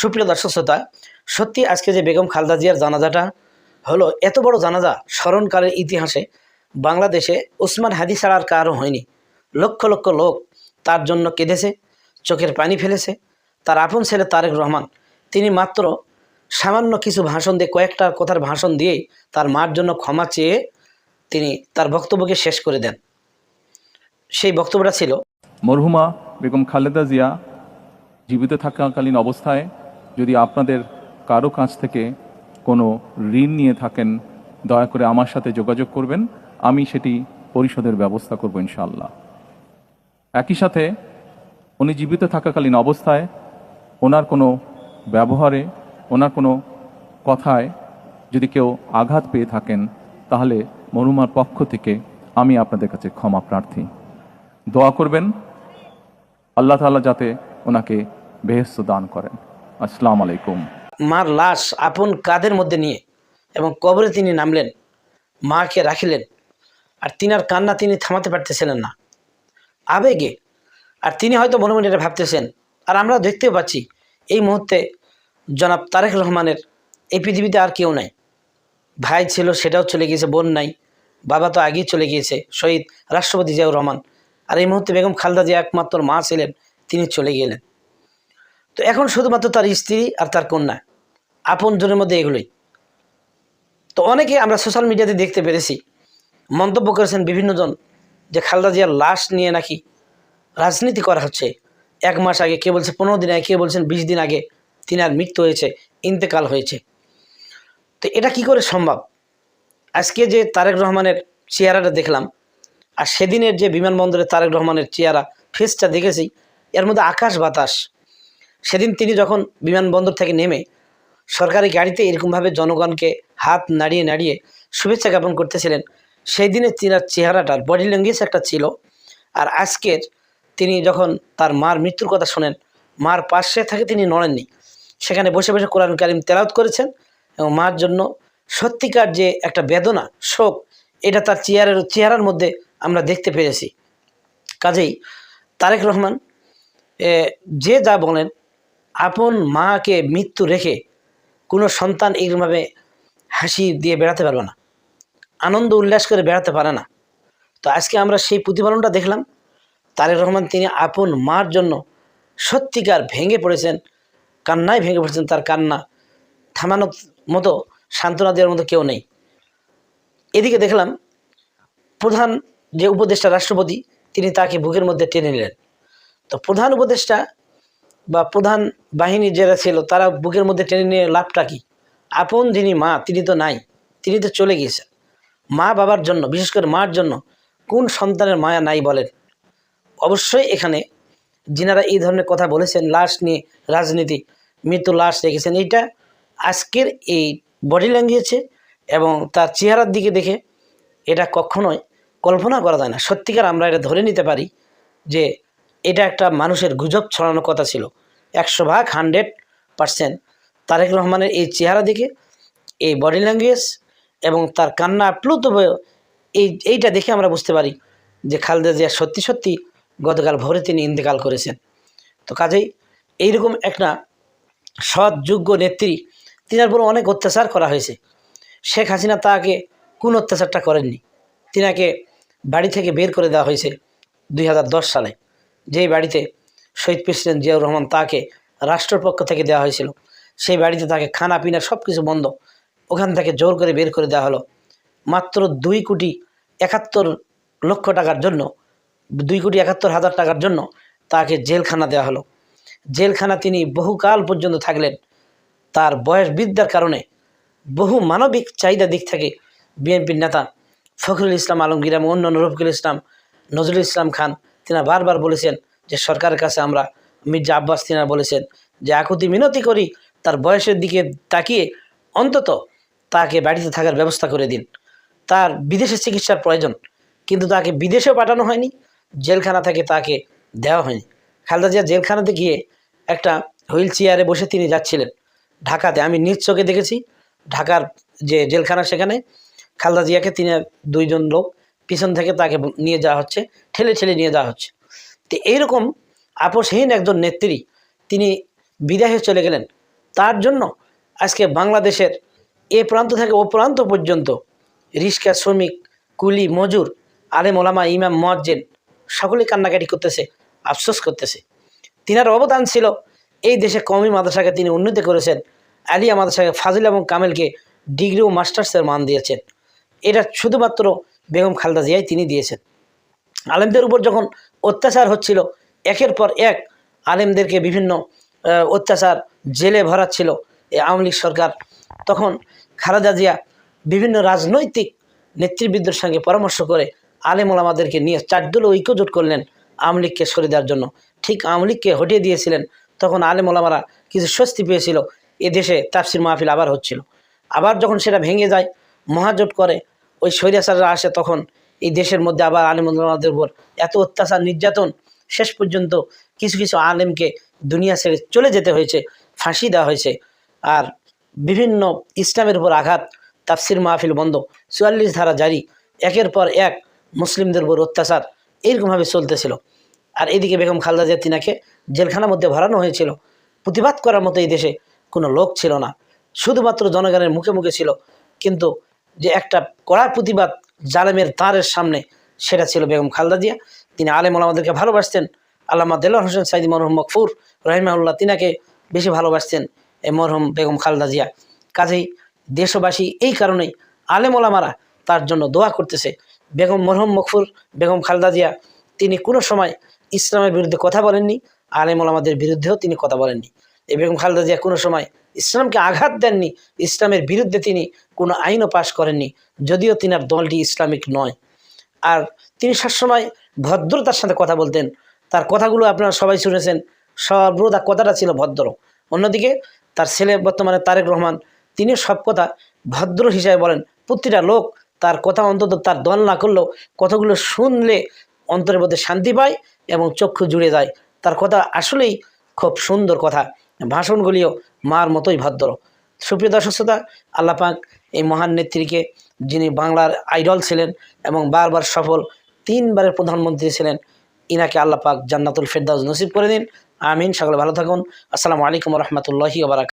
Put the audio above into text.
সুপ্রিয় দর্শক শ্রোতা, সত্যি আজকে যে বেগম খালদা জিয়ার জানাজাটা হলো, এত বড় জানাজা স্মরণকালের ইতিহাসে বাংলাদেশে ওসমান হাদি ছাড়া আর কারও হয়নি। লক্ষ লক্ষ লোক তার জন্য কেঁদেছে, চোখের পানি ফেলেছে। তার আপন ছেলে তারেক রহমান, তিনি মাত্র সামান্য কিছু ভাষণ দিয়ে, কয়েকটা কথার ভাষণ দিয়েই তার মার জন্য ক্ষমা চেয়ে তিনি তার বক্তব্যকে শেষ করে দেন। সেই বক্তব্যটা ছিল, মরহুমা বেগম খালেদা জিয়া জীবিত থাকাকালীন অবস্থায় যদি আপনাদের কারও কাছ থেকে কোনো ঋণ নিয়ে থাকেন, দয়া করে আমার সাথে যোগাযোগ করবেন। আমি সেটি পরিশোধের ব্যবস্থা করব ইনশাআল্লাহ। একই সাথে উনি জীবিত থাকাকালীন অবস্থায় ওনার কোনো ব্যবহারে, ওনার কোনো কথায় যদি কেউ আঘাত পেয়ে থাকেন, তাহলে মরুমার পক্ষ থেকে আমি আপনাদের কাছে ক্ষমা প্রার্থী। দোয়া করবেন। আল্লাহ তাআলা যাতে ওনাকে বেহেস্ত দান করেন। আসসালামু আলাইকুম। মার লাশ আপন কাদের মধ্যে নিয়ে এবং কবরে তিনি নামলেন, মাকে রাখিলেন, আর তিনার কান্না তিনি থামাতে পারতেছিলেন না। আবেগে, আর তিনি হয়তো মনে মনে এটা ভাবতেছেন, আর আমরা দেখতেও পাচ্ছি, এই মুহূর্তে জনাব তারেক রহমানের এই পৃথিবীতে আর কেউ নাই। ভাই ছিল, সেটাও চলে গিয়েছে, বোন নাই, বাবা তো আগেই চলে গিয়েছে, শহীদ রাষ্ট্রপতি জিয়াউর রহমান। আর এই মুহূর্তে বেগম খালদা জিয়া একমাত্র মা ছিলেন তিনি চলে গেলেন। তো এখন শুধুমাত্র তার স্ত্রী আর তার কন্যা আপন জনের মধ্যে এগুলোই। তো অনেকে আমরা সোশ্যাল মিডিয়াতে দেখতে পেরেছি, মন্তব্য করেছেন বিভিন্নজন যে খালদা জিয়ার লাশ নিয়ে নাকি রাজনীতি করা হচ্ছে। এক মাস আগে, কে বলছে পনেরো দিন আগে, কে বলছেন বিশ দিন আগে তিনার মৃত্যু হয়েছে, ইন্তেকাল হয়েছে। তো এটা কি করে সম্ভব? আজকে যে তারেক রহমানের চেহারাটা দেখলাম, আর সেদিনের যে বিমানবন্দরে তারেক রহমানের চেহারা ফেসটা দেখেছি এর মধ্যে আকাশ বাতাস। সেদিন তিনি যখন বিমানবন্দর থেকে নেমে সরকারি গাড়িতে এরকমভাবে জনগণকে হাত নাড়িয়ে নাড়িয়ে শুভেচ্ছা জ্ঞাপন করতেছিলেন, সেই দিনে তিনার চেহারাটার বডি ল্যাঙ্গুয়েজ একটা ছিল। আর আজকের তিনি যখন তার মার মৃত্যুর কথা শোনেন, মার পাশে থাকে তিনি নড়েননি। সেখানে বসে বসে কোরআন কালিম তেলাওত করেছেন এবং মার জন্য সত্যিকার যে একটা বেদনা, শোক, এটা তার চেয়ারের চেহারার মধ্যে আমরা দেখতে পেরেছি। কাজেই তারেক রহমান যে যা বলেন, আপন মাকে মৃত্যু রেখে কোনো সন্তান এইভাবে হাসি দিয়ে বেড়াতে পারবে না। আনন্দ উল্লাস করে বেড়াতে পারে না। তো আজকে আমরা সেই প্রতিফলনটা দেখলাম। তারেক রহমান তিনি আপন মার জন্য সত্যিকার ভেঙে পড়েছেন, কান্নায় ভেঙে পড়েছেন তার কান্না। থামানোর মতো, সান্ত্বনা দেওয়ার মতো কেউ নেই। এদিকে দেখলাম, প্রধান যে উপদেষ্টা, রাষ্ট্রপতি, তিনি তাকে বুকের মধ্যে টেনে নিলেন। তো প্রধান উপদেষ্টা বা প্রধান বাহিনী যারা ছিল, তারা বুকের মধ্যে টেনে নিয়ে লাভটা কি? আপন যিনি মা, তিনি তো নাই, তিনি তো চলে গিয়েছেন। মা বাবার জন্য, বিশেষ করে মার জন্য কোন সন্তানের মায়া নাই বলেন? অবশ্যই এখানে যিনারা এই ধরনের কথা বলেছেন, লাশ নিয়ে রাজনীতি, মৃত্যু লাশ রেখেছেন, এইটা আজকের এই বডি ল্যাঙ্গুয়েজে এবং তার চেহারার দিকে দেখে এটা কখনোই কল্পনা করা যায় না। সত্যিকার আমরা এটা ধরে নিতে পারি যে এটা একটা মানুষের গুজব ছড়ানোর কথা ছিল। একশো ভাগ হান্ড্রেড পারসেন্ট তারেক রহমানের এই চেহারা দেখে, এই বডি ল্যাঙ্গুয়েজ এবং তার কান্না আপ্লুত হয়ে এই, এইটা দেখে আমরা বুঝতে পারি যে খালেদা জিয়া সত্যি সত্যি গতকাল ভোরে তিনি ইন্তেকাল করেছেন। তো কাজেই এইরকম একটা সৎ, যোগ্য নেত্রী তিনার উপর অনেক অত্যাচার করা হয়েছে। শেখ হাসিনা তাকে কোন অত্যাচারটা করেননি। তিনাকে বাড়ি থেকে বের করে দেওয়া হয়েছে দুই হাজার দশ সালে। যেই বাড়িতে শহীদ প্রেসিডেন্ট জিয়াউর রহমান তাকে রাষ্ট্রের পক্ষ থেকে দেওয়া হয়েছিল, সেই বাড়িতে তাকে খানা পিনা সব কিছু বন্ধ, ওখান থেকে জোর করে বের করে দেওয়া হলো। মাত্র দুই কোটি একাত্তর লক্ষ টাকার জন্য, দুই কোটি একাত্তর হাজার টাকার জন্য তাকে জেলখানা দেওয়া হলো। জেলখানা তিনি বহুকাল পর্যন্ত থাকলেন। তার বয়স বৃদ্ধার কারণে বহু মানবিক চাহিদা দিক থেকে বিএনপির নেতা ফখরুল ইসলাম আলমগীর এবং অন্যান্য রফিকুল ইসলাম, নজরুল ইসলাম খান তিনারা বারবার বলেছেন যে সরকারের কাছে আমরা মির্জা আব্বাস তিনারা বলেছেন যে আকুতি মিনতি করি, তার বয়সের দিকে তাকিয়ে অন্তত তাকে বাড়িতে থাকার ব্যবস্থা করে দিন। তার বিদেশে চিকিৎসার প্রয়োজন, কিন্তু তাকে বিদেশেও পাঠানো হয়নি, জেলখানা থেকে তাকে দেওয়া হয়নি। খালেদা জিয়া জেলখানাতে গিয়ে একটা হুইল চেয়ারে বসে তিনি যাচ্ছিলেন। ঢাকাতে আমি নিজ চোখে দেখেছি, ঢাকার যে জেলখানা সেখানে খালেদা জিয়াকে তিনি দুইজন লোক পিছন থেকে তাকে নিয়ে যাওয়া হচ্ছে, ঠেলে ঠেলে নিয়ে যাওয়া হচ্ছে। তো এইরকম আপোষহীন একজন নেত্রী তিনি বিদায় চলে গেলেন। তার জন্য আজকে বাংলাদেশের এ প্রান্ত থেকে ও প্রান্ত পর্যন্ত রিক্সা, শ্রমিক, কুলি, মজুর, আলেম ওলামা, ইমাম মজ্জেন সকলে কান্নাকাটি করতেছে, আফসোস করতেছে। তিনার অবদান ছিল, এই দেশে কমি মাদ্রাসাকে তিনি উন্নতি করেছেন, আলিয়া মাদ্রাসাকে ফাজিল এবং কামেলকে ডিগ্রি ও মাস্টার্সের মান দিয়েছেন। এটা শুধুমাত্র বেগম খালদা জিয়াই তিনি দিয়েছেন। আলেমদের উপর যখন অত্যাচার হচ্ছিল, একের পর এক আলেমদেরকে বিভিন্ন অত্যাচার জেলে ভরাচ্ছিল এই আওয়ামী লীগ সরকার। তখন খালেদা জিয়া বিভিন্ন রাজনৈতিক নেতৃবৃন্দের সঙ্গে পরামর্শ করে আলেম ওলামাদেরকে নিয়ে চারদল ঐক্যজোট করলেন আওয়ামী লীগকে সরে দেওয়ার জন্য। ঠিক আওয়ামী লীগকে হটিয়ে দিয়েছিলেন, তখন আলেম ওলামারা কিছু স্বস্তি পেয়েছিল। এ দেশে তাফসির মাহফিল আবার হচ্ছিল। আবার যখন সেটা ভেঙে যায়, মহাজোট করে ওই স্বৈরাচাররা আসে তখন এই দেশের মধ্যে আবার আলেম উপর। এত অত্যাচার, নির্যাতন। শেষ পর্যন্ত কিছু কিছু আলেমকে দুনিয়া ছেড়ে চলে যেতে হয়েছে, ফাঁসি দেওয়া হয়েছে। আর বিভিন্ন ইসলামের উপর আঘাত, তাফসির মাহফিল বন্ধ, চুয়াল্লিশ ধারা জারি, একের পর এক মুসলিমদের উপর অত্যাচার এইরকমভাবে চলতেছিল। আর এদিকে বেগম খালদা জিয়া তিনাকে জেলখানার মধ্যে ভরানো হয়েছিল। প্রতিবাদ করার মতো এই দেশে কোনো লোক ছিল না। শুধুমাত্র জনগণের মুখে মুখে ছিল। কিন্তু যে একটা কড়া প্রতিবাদ জালেমের তাঁরের সামনে, সেটা ছিল বেগম খালদা জিয়া। তিনি আলেম আমাদেরকে ভালোবাসতেন। আল্লামা দেলোয়ার হোসেন সাইদি মরহম মকফুর রহিমাউল্লাহ তিনাকে বেশি ভালোবাসতেন এই মরহম বেগম খালদা জিয়া। কাজেই দেশবাসী এই কারণেই আলেম ওলামারা তার জন্য দোয়া করতেছে। বেগম মরহুম মকফুর, বেগম খালদা জিয়া, তিনি কোনো সময় ইসলামের বিরুদ্ধে কথা বলেননি। আলেম ওলামাদের বিরুদ্ধেও তিনি কথা বলেননি। এই বেগম খালদা জিয়া কোনো সময় ইসলামকে আঘাত দেননি, ইসলামের বিরুদ্ধে তিনি কোনো আইনও পাশ করেননি, যদিও তিনার দলটি ইসলামিক নয়। আর তিনি সবসময় ভদ্রতার সাথে কথা বলতেন। তার কথাগুলো আপনারা সবাই শুনেছেন, সর্বদা কথাটা ছিল ভদ্র। অন্যদিকে তার ছেলে বর্তমানে তারেক রহমান তিনি সব কথা ভদ্র হিসাবে বলেন। প্রতিটা লোক তার কথা অন্তত তার দল না করলেও কথাগুলো শুনলে অন্তরের মধ্যে শান্তি পায় এবং চক্ষু জুড়ে যায়। তার কথা আসলেই খুব সুন্দর কথা। ভাষণগুলিও মার মতোই ভদ্র। সুপ্রিয় দর্শক শ্রোতা আল্লাপাক এই মহান নেত্রীকে, যিনি বাংলার আইডল ছিলেন এবং বারবার সফল তিনবারের প্রধানমন্ত্রী ছিলেন, ইনাকে আল্লাপাক জান্নাতুল ফেরদাউজ নসিব করে দিন। আমিন, সকলে ভালো থাকুন। আসসালামু আলাইকুম রহমতুল্লাহি ওবরাক